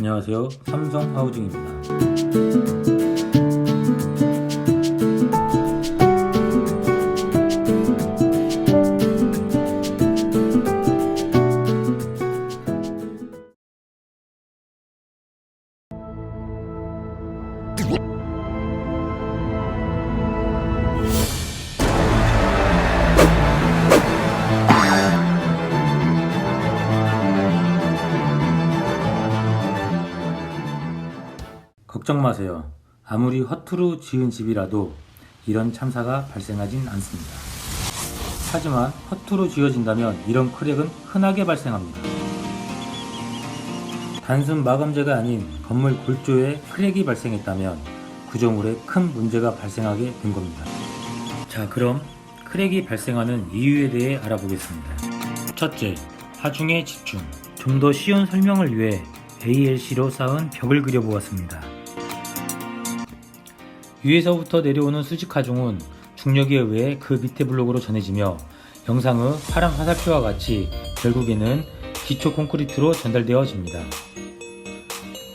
안녕하세요. 삼성 하우징입니다. 걱정 마세요. 아무리 허투루 지은 집이라도 이런 참사가 발생하진 않습니다. 하지만 허투루 지어진다면 이런 크랙은 흔하게 발생합니다. 단순 마감재가 아닌 건물 골조에 크랙이 발생했다면 구조물에 큰 문제가 발생하게 된 겁니다. 자, 그럼 크랙이 발생하는 이유에 대해 알아보겠습니다. 첫째, 하중의 집중. 좀 더 쉬운 설명을 위해 ALC로 쌓은 벽을 그려보았습니다. 위에서부터 내려오는 수직 하중은 중력에 의해 그 밑에 블록으로 전해지며 영상의 파란 화살표와 같이 결국에는 기초 콘크리트로 전달되어집니다.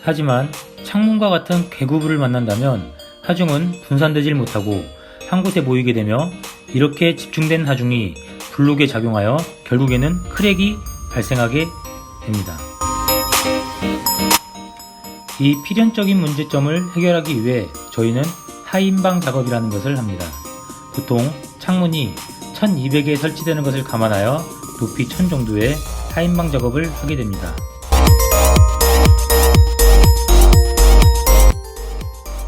하지만 창문과 같은 개구부를 만난다면 하중은 분산되질 못하고 한 곳에 모이게 되며 이렇게 집중된 하중이 블록에 작용하여 결국에는 크랙이 발생하게 됩니다. 이 필연적인 문제점을 해결하기 위해 저희는 하인방 작업이라는 것을 합니다. 보통 창문이 1200에 설치되는 것을 감안하여 높이 1000 정도의 하인방 작업을 하게 됩니다.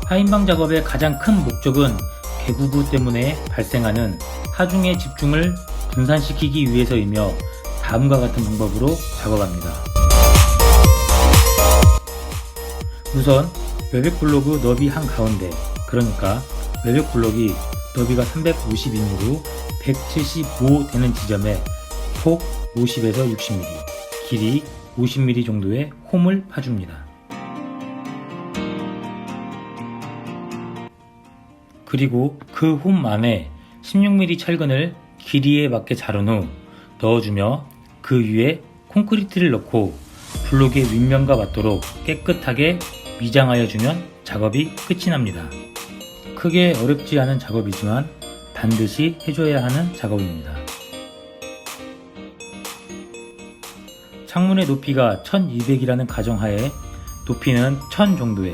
하인방 작업의 가장 큰 목적은 개구부 때문에 발생하는 하중의 집중을 분산시키기 위해서이며 다음과 같은 방법으로 작업합니다. 우선 외벽 블록의 너비 한가운데 그러니까 외벽 블록이 너비가 350이므로 175 되는 지점에 폭 50에서 60mm, 길이 50mm 정도의 홈을 파줍니다. 그리고 그 홈 안에 16mm 철근을 길이에 맞게 자른 후 넣어주며 그 위에 콘크리트를 넣고 블록의 윗면과 맞도록 깨끗하게 미장하여 주면 작업이 끝이 납니다. 크게 어렵지 않은 작업이지만 반드시 해줘야 하는 작업입니다. 창문의 높이가 1200이라는 가정하에 높이는 1000 정도에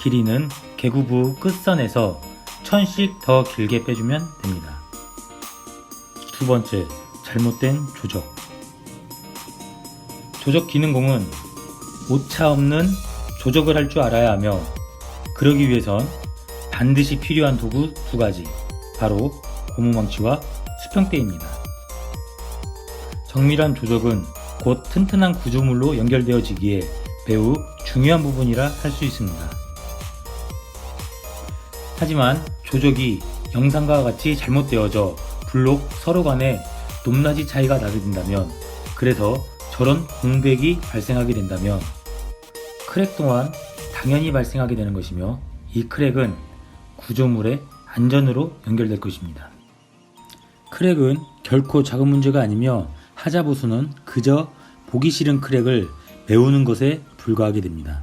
길이는 개구부 끝선에서 1000씩 더 길게 빼주면 됩니다. 두 번째, 잘못된 조적. 조적 기능공은 오차 없는 조적을 할 줄 알아야 하며 그러기 위해선 반드시 필요한 도구 두 가지 바로 고무망치와 수평대입니다. 정밀한 조적은 곧 튼튼한 구조물로 연결되어지기에 매우 중요한 부분이라 할 수 있습니다. 하지만 조적이 영상과 같이 잘못되어져 블록 서로 간에 높낮이 차이가 나게 된다면 그래서 저런 공백이 발생하게 된다면 크랙 또한 당연히 발생하게 되는 것이며 이 크랙은 구조물의 안전으로 연결될 것입니다. 크랙은 결코 작은 문제가 아니며 하자보수는 그저 보기 싫은 크랙을 메우는 것에 불과하게 됩니다.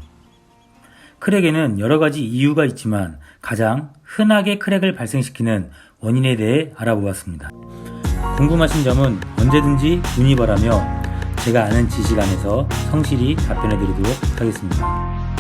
크랙에는 여러 가지 이유가 있지만 가장 흔하게 크랙을 발생시키는 원인에 대해 알아보았습니다. 궁금하신 점은 언제든지 문의 바라며 제가 아는 지식 안에서 성실히 답변해 드리도록 하겠습니다.